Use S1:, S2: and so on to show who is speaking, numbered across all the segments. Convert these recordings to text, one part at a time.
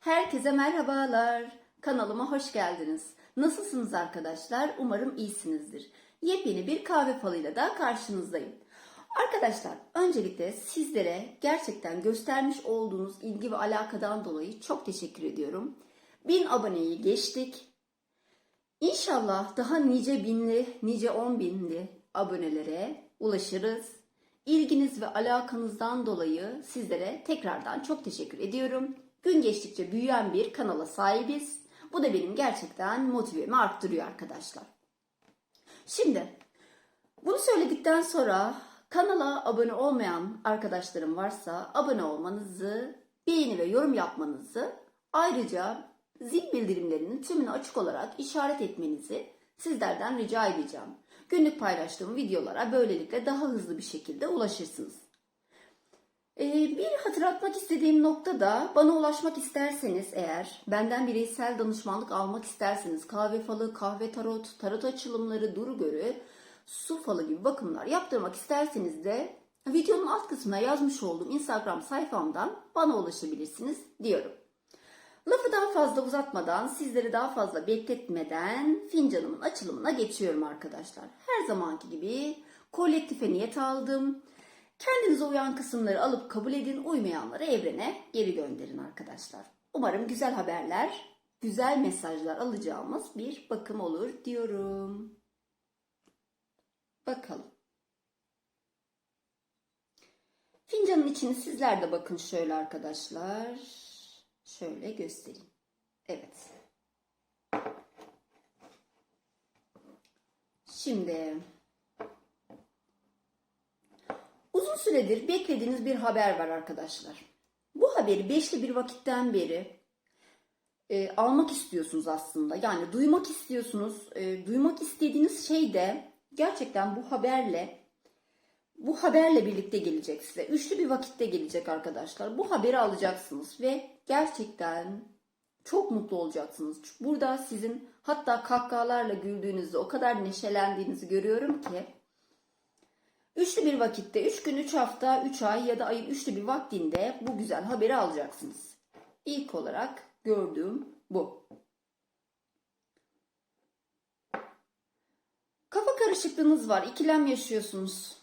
S1: Herkese merhabalar. Kanalıma hoş geldiniz. Nasılsınız arkadaşlar? Umarım iyisinizdir. Yepyeni bir kahve falıyla daha karşınızdayım. Arkadaşlar öncelikle sizlere gerçekten göstermiş olduğunuz ilgi ve alakadan dolayı çok teşekkür ediyorum. 1000 aboneyi geçtik. İnşallah daha nice binli, nice on binli abonelere ulaşırız. İlginiz ve alakanızdan dolayı sizlere tekrardan çok teşekkür ediyorum. Gün geçtikçe büyüyen bir kanala sahibiz. Bu da benim gerçekten motivemi arttırıyor arkadaşlar. Şimdi bunu söyledikten sonra kanala abone olmayan arkadaşlarım varsa abone olmanızı, beğeni ve yorum yapmanızı ayrıca zil bildirimlerinin tümünü açık olarak işaret etmenizi sizlerden rica edeceğim. Günlük paylaştığım videolara böylelikle daha hızlı bir şekilde ulaşırsınız. Ee, bir hatırlatmak istediğim nokta da bana ulaşmak isterseniz eğer benden bireysel danışmanlık almak isterseniz kahve falı, kahve tarot, tarot açılımları, duru görü, su falı gibi bakımlar yaptırmak isterseniz de videonun alt kısmına yazmış olduğum Instagram sayfamdan bana ulaşabilirsiniz diyorum. Lafı daha fazla uzatmadan, sizleri daha fazla bekletmeden fincanımın açılımına geçiyorum arkadaşlar. Her zamanki gibi kolektife niyet aldım. Kendinize uyan kısımları alıp kabul edin, uymayanları evrene geri gönderin arkadaşlar. Umarım güzel haberler, güzel mesajlar alacağımız bir bakım olur diyorum. Bakalım. Fincanın içini sizler de bakın şöyle arkadaşlar. Şöyle göstereyim. Evet. Şimdi uzun süredir beklediğiniz bir haber var arkadaşlar. Bu haberi beşli bir vakitten beri e, almak istiyorsunuz aslında. Yani duymak istiyorsunuz. E, duymak istediğiniz şey de gerçekten bu haberle bu haberle birlikte gelecek size. Üçlü bir vakitte gelecek arkadaşlar. Bu haberi alacaksınız ve gerçekten çok mutlu olacaksınız. Burada sizin hatta kahkahalarla güldüğünüzde o kadar neşelendiğinizi görüyorum ki Üçlü bir vakitte, üç gün, üç hafta, üç ay ya da ayın üçlü bir vaktinde bu güzel haberi alacaksınız. İlk olarak gördüğüm bu. Kafa karışıklığınız var, ikilem yaşıyorsunuz.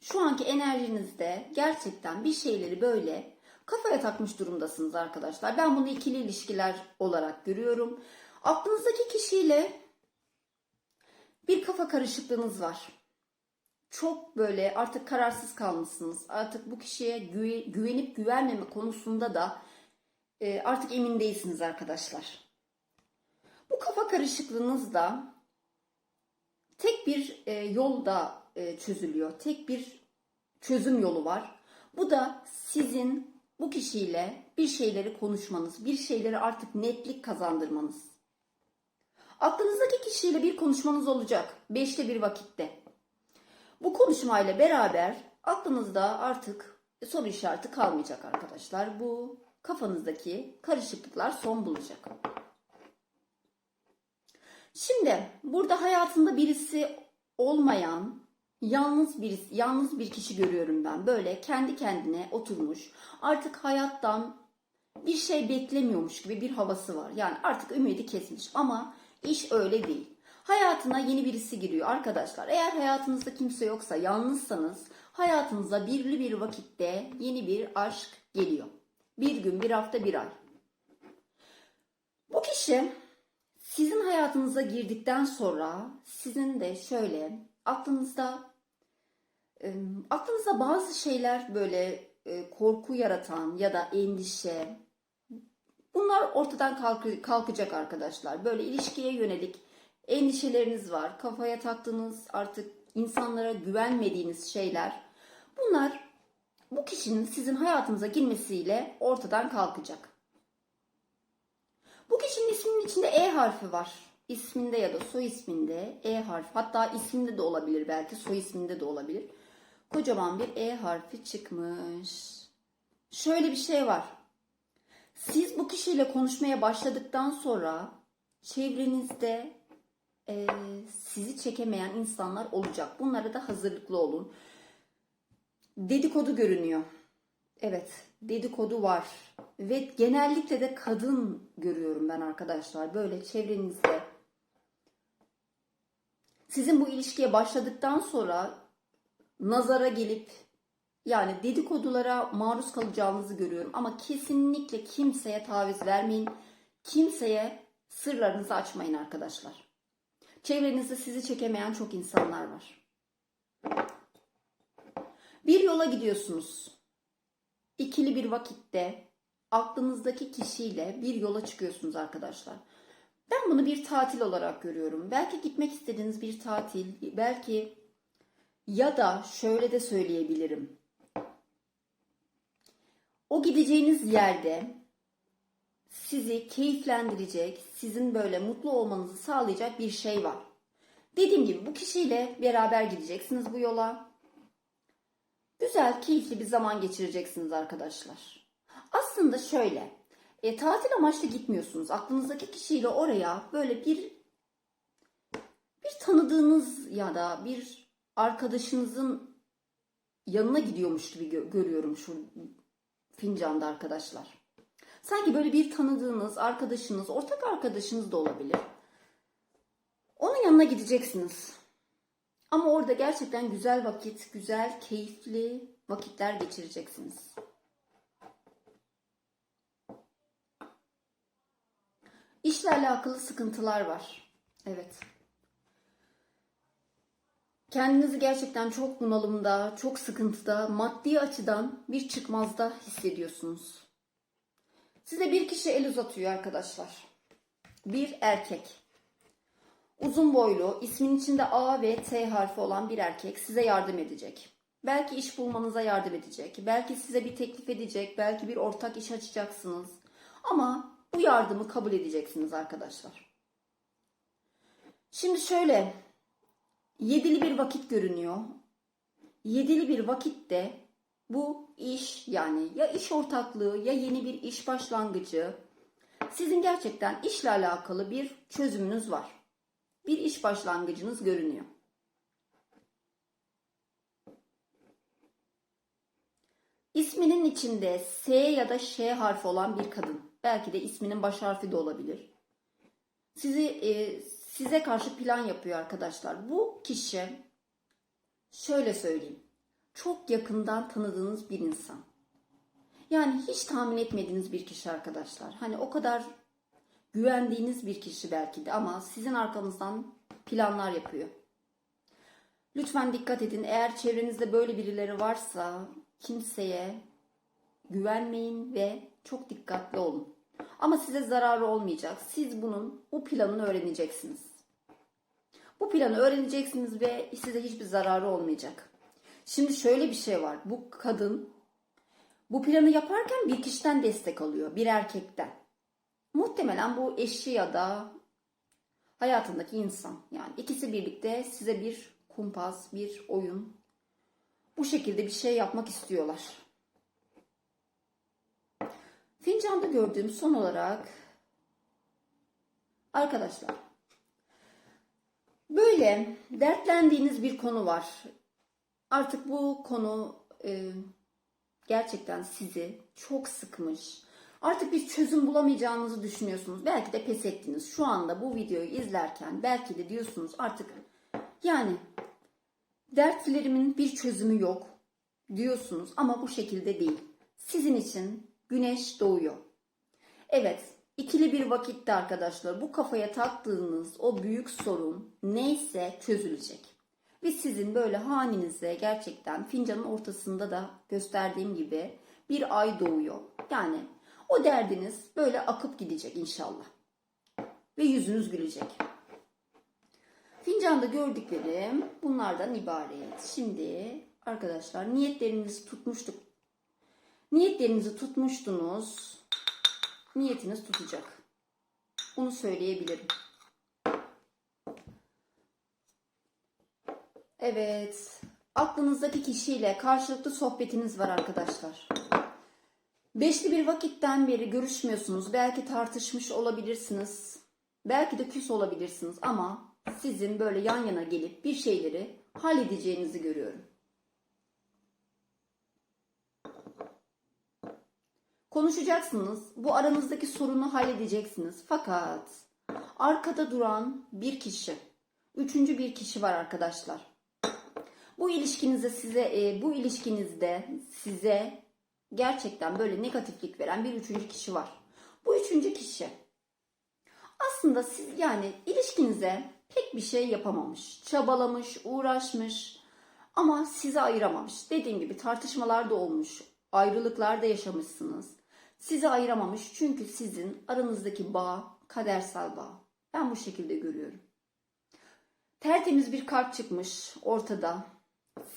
S1: Şu anki enerjinizde gerçekten bir şeyleri böyle kafaya takmış durumdasınız arkadaşlar. Ben bunu ikili ilişkiler olarak görüyorum. Aklınızdaki kişiyle bir kafa karışıklığınız var. Çok böyle artık kararsız kalmışsınız. Artık bu kişiye güve- güvenip güvenmeme konusunda da e, artık emin değilsiniz arkadaşlar. Bu kafa karışıklığınız da tek bir e, yolda e, çözülüyor. Tek bir çözüm yolu var. Bu da sizin bu kişiyle bir şeyleri konuşmanız, bir şeyleri artık netlik kazandırmanız. Aklınızdaki kişiyle bir konuşmanız olacak. Beşte bir vakitte. Bu konuşmayla beraber aklınızda artık soru işareti kalmayacak arkadaşlar. Bu kafanızdaki karışıklıklar son bulacak. Şimdi burada hayatında birisi olmayan yalnız birisi, yalnız bir kişi görüyorum ben. Böyle kendi kendine oturmuş. Artık hayattan bir şey beklemiyormuş gibi bir havası var. Yani artık ümidi kesmiş ama iş öyle değil. Hayatına yeni birisi giriyor arkadaşlar. Eğer hayatınızda kimse yoksa, yalnızsanız hayatınıza birli bir vakitte yeni bir aşk geliyor. Bir gün, bir hafta, bir ay. Bu kişi sizin hayatınıza girdikten sonra sizin de şöyle aklınızda e, aklınızda bazı şeyler böyle e, korku yaratan ya da endişe bunlar ortadan kalk- kalkacak arkadaşlar. Böyle ilişkiye yönelik endişeleriniz var. Kafaya taktığınız artık insanlara güvenmediğiniz şeyler. Bunlar bu kişinin sizin hayatınıza girmesiyle ortadan kalkacak. Bu kişinin isminin içinde E harfi var. İsminde ya da soy isminde E harfi. Hatta isminde de olabilir belki soy isminde de olabilir. Kocaman bir E harfi çıkmış. Şöyle bir şey var. Siz bu kişiyle konuşmaya başladıktan sonra çevrenizde e, sizi çekemeyen insanlar olacak. Bunlara da hazırlıklı olun. Dedikodu görünüyor. Evet, dedikodu var ve genellikle de kadın görüyorum ben arkadaşlar böyle çevrenizde. Sizin bu ilişkiye başladıktan sonra nazara gelip yani dedikodulara maruz kalacağınızı görüyorum ama kesinlikle kimseye taviz vermeyin. Kimseye sırlarınızı açmayın arkadaşlar. Çevrenizde sizi çekemeyen çok insanlar var. Bir yola gidiyorsunuz. İkili bir vakitte aklınızdaki kişiyle bir yola çıkıyorsunuz arkadaşlar. Ben bunu bir tatil olarak görüyorum. Belki gitmek istediğiniz bir tatil, belki ya da şöyle de söyleyebilirim. O gideceğiniz yerde sizi keyiflendirecek, sizin böyle mutlu olmanızı sağlayacak bir şey var. Dediğim gibi bu kişiyle beraber gideceksiniz bu yola. Güzel, keyifli bir zaman geçireceksiniz arkadaşlar. Aslında şöyle, e, tatil amaçlı gitmiyorsunuz. Aklınızdaki kişiyle oraya böyle bir bir tanıdığınız ya da bir arkadaşınızın yanına gidiyormuş gibi gö- görüyorum şu fincanda arkadaşlar. Sanki böyle bir tanıdığınız arkadaşınız, ortak arkadaşınız da olabilir. Onun yanına gideceksiniz. Ama orada gerçekten güzel vakit, güzel, keyifli vakitler geçireceksiniz. İşle alakalı sıkıntılar var. Evet. Kendinizi gerçekten çok bunalımda, çok sıkıntıda, maddi açıdan bir çıkmazda hissediyorsunuz. Size bir kişi el uzatıyor arkadaşlar. Bir erkek. Uzun boylu, ismin içinde A ve T harfi olan bir erkek size yardım edecek. Belki iş bulmanıza yardım edecek. Belki size bir teklif edecek. Belki bir ortak iş açacaksınız. Ama bu yardımı kabul edeceksiniz arkadaşlar. Şimdi şöyle yedili bir vakit görünüyor. Yedili bir vakitte bu iş yani ya iş ortaklığı ya yeni bir iş başlangıcı sizin gerçekten işle alakalı bir çözümünüz var. Bir iş başlangıcınız görünüyor. İsminin içinde S ya da Ş harfi olan bir kadın. Belki de isminin baş harfi de olabilir. Sizi e, size karşı plan yapıyor arkadaşlar. Bu kişi şöyle söyleyeyim. Çok yakından tanıdığınız bir insan. Yani hiç tahmin etmediğiniz bir kişi arkadaşlar. Hani o kadar güvendiğiniz bir kişi belki de ama sizin arkanızdan planlar yapıyor. Lütfen dikkat edin. Eğer çevrenizde böyle birileri varsa kimseye güvenmeyin ve çok dikkatli olun. Ama size zararı olmayacak. Siz bunun bu planını öğreneceksiniz. Bu planı öğreneceksiniz ve size hiçbir zararı olmayacak. Şimdi şöyle bir şey var. Bu kadın bu planı yaparken bir kişiden destek alıyor. Bir erkekten. Muhtemelen bu eşi ya da hayatındaki insan. Yani ikisi birlikte size bir kumpas, bir oyun bu şekilde bir şey yapmak istiyorlar. Fincanda gördüğüm son olarak arkadaşlar böyle dertlendiğiniz bir konu var. Artık bu konu e, gerçekten sizi çok sıkmış. Artık bir çözüm bulamayacağınızı düşünüyorsunuz. Belki de pes ettiniz. Şu anda bu videoyu izlerken belki de diyorsunuz artık yani dertlerimin bir çözümü yok diyorsunuz ama bu şekilde değil. Sizin için güneş doğuyor. Evet, ikili bir vakitte arkadaşlar bu kafaya taktığınız o büyük sorun neyse çözülecek. Ve sizin böyle hanenize gerçekten fincanın ortasında da gösterdiğim gibi bir ay doğuyor. Yani o derdiniz böyle akıp gidecek inşallah. Ve yüzünüz gülecek. Fincanda gördüklerim bunlardan ibaret. Şimdi arkadaşlar niyetlerinizi tutmuştuk. Niyetlerinizi tutmuştunuz. Niyetiniz tutacak. Bunu söyleyebilirim. Evet. Aklınızdaki kişiyle karşılıklı sohbetiniz var arkadaşlar. Beşli bir vakitten beri görüşmüyorsunuz. Belki tartışmış olabilirsiniz. Belki de küs olabilirsiniz ama sizin böyle yan yana gelip bir şeyleri halledeceğinizi görüyorum. Konuşacaksınız. Bu aranızdaki sorunu halledeceksiniz. Fakat arkada duran bir kişi, üçüncü bir kişi var arkadaşlar. Bu ilişkinize size e, bu ilişkinizde size gerçekten böyle negatiflik veren bir üçüncü kişi var. Bu üçüncü kişi aslında siz yani ilişkinize pek bir şey yapamamış, çabalamış, uğraşmış ama sizi ayıramamış. Dediğim gibi tartışmalar da olmuş, ayrılıklar da yaşamışsınız. Sizi ayıramamış çünkü sizin aranızdaki bağ kadersel bağ. Ben bu şekilde görüyorum. Tertemiz bir kart çıkmış ortada.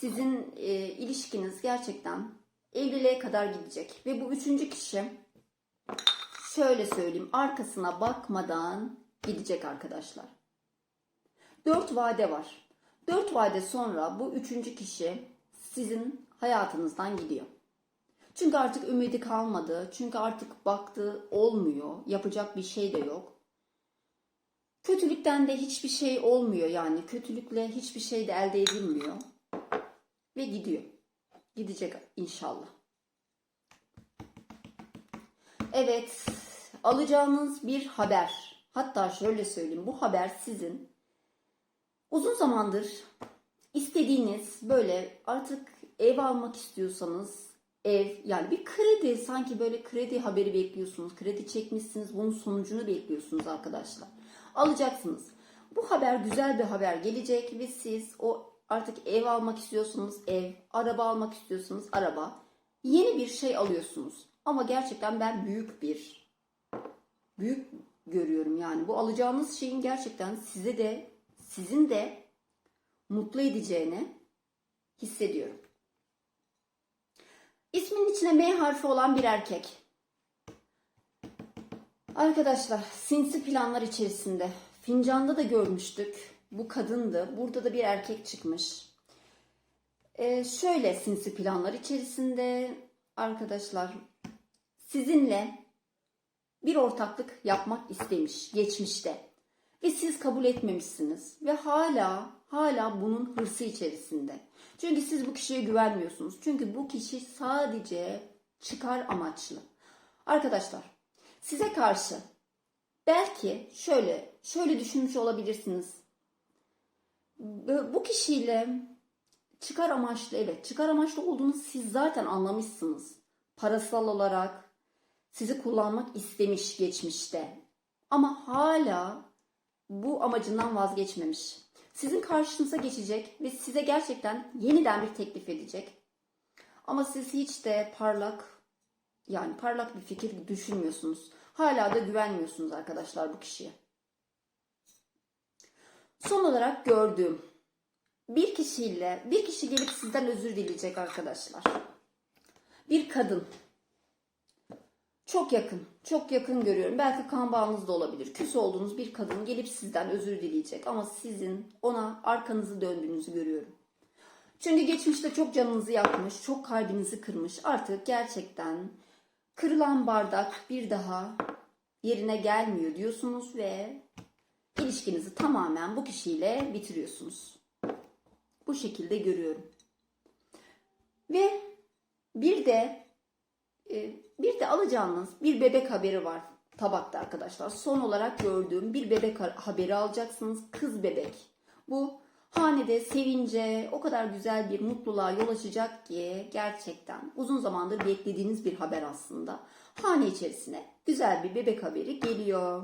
S1: Sizin e, ilişkiniz gerçekten evliliğe kadar gidecek ve bu üçüncü kişi şöyle söyleyeyim arkasına bakmadan gidecek arkadaşlar. Dört vade var. Dört vade sonra bu üçüncü kişi sizin hayatınızdan gidiyor. Çünkü artık ümidi kalmadı. Çünkü artık baktı olmuyor. Yapacak bir şey de yok. Kötülükten de hiçbir şey olmuyor yani. Kötülükle hiçbir şey de elde edilmiyor. Ve gidiyor. Gidecek inşallah. Evet, alacağınız bir haber. Hatta şöyle söyleyeyim, bu haber sizin uzun zamandır istediğiniz böyle artık ev almak istiyorsanız ev yani bir kredi sanki böyle kredi haberi bekliyorsunuz. Kredi çekmişsiniz, bunun sonucunu bekliyorsunuz arkadaşlar. Alacaksınız. Bu haber güzel bir haber gelecek ve siz o artık ev almak istiyorsunuz ev, araba almak istiyorsunuz araba. Yeni bir şey alıyorsunuz. Ama gerçekten ben büyük bir büyük görüyorum yani. Bu alacağınız şeyin gerçekten size de sizin de mutlu edeceğini hissediyorum. İsminin içine M harfi olan bir erkek. Arkadaşlar sinsi planlar içerisinde. Fincanda da görmüştük. Bu kadındı. Burada da bir erkek çıkmış. Ee, şöyle sinsi planlar içerisinde arkadaşlar sizinle bir ortaklık yapmak istemiş geçmişte ve siz kabul etmemişsiniz ve hala hala bunun hırsı içerisinde. Çünkü siz bu kişiye güvenmiyorsunuz. Çünkü bu kişi sadece çıkar amaçlı. Arkadaşlar size karşı belki şöyle şöyle düşünmüş olabilirsiniz. Bu kişiyle çıkar amaçlı evet çıkar amaçlı olduğunu siz zaten anlamışsınız. Parasal olarak sizi kullanmak istemiş geçmişte. Ama hala bu amacından vazgeçmemiş. Sizin karşınıza geçecek ve size gerçekten yeniden bir teklif edecek. Ama siz hiç de parlak yani parlak bir fikir düşünmüyorsunuz. Hala da güvenmiyorsunuz arkadaşlar bu kişiye. Son olarak gördüğüm bir kişiyle bir kişi gelip sizden özür dileyecek arkadaşlar. Bir kadın. Çok yakın, çok yakın görüyorum. Belki kan bağınız da olabilir. Küs olduğunuz bir kadın gelip sizden özür dileyecek ama sizin ona arkanızı döndüğünüzü görüyorum. Çünkü geçmişte çok canınızı yakmış, çok kalbinizi kırmış. Artık gerçekten kırılan bardak bir daha yerine gelmiyor diyorsunuz ve ilişkinizi tamamen bu kişiyle bitiriyorsunuz. Bu şekilde görüyorum. Ve bir de e, bir de alacağınız bir bebek haberi var tabakta arkadaşlar. Son olarak gördüğüm bir bebek haberi alacaksınız. Kız bebek. Bu hanede sevince o kadar güzel bir mutluluğa yol açacak ki gerçekten uzun zamandır beklediğiniz bir haber aslında. Hane içerisine güzel bir bebek haberi geliyor.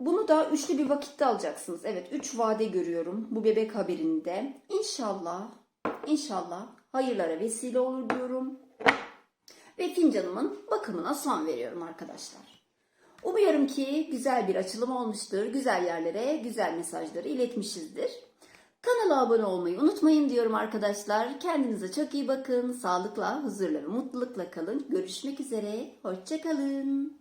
S1: Bunu da üçlü bir vakitte alacaksınız. Evet üç vade görüyorum bu bebek haberinde. İnşallah, inşallah hayırlara vesile olur diyorum. Ve fincanımın bakımına son veriyorum arkadaşlar. Umuyorum ki güzel bir açılım olmuştur. Güzel yerlere güzel mesajları iletmişizdir. Kanala abone olmayı unutmayın diyorum arkadaşlar. Kendinize çok iyi bakın. Sağlıkla, huzurla ve mutlulukla kalın. Görüşmek üzere. Hoşçakalın.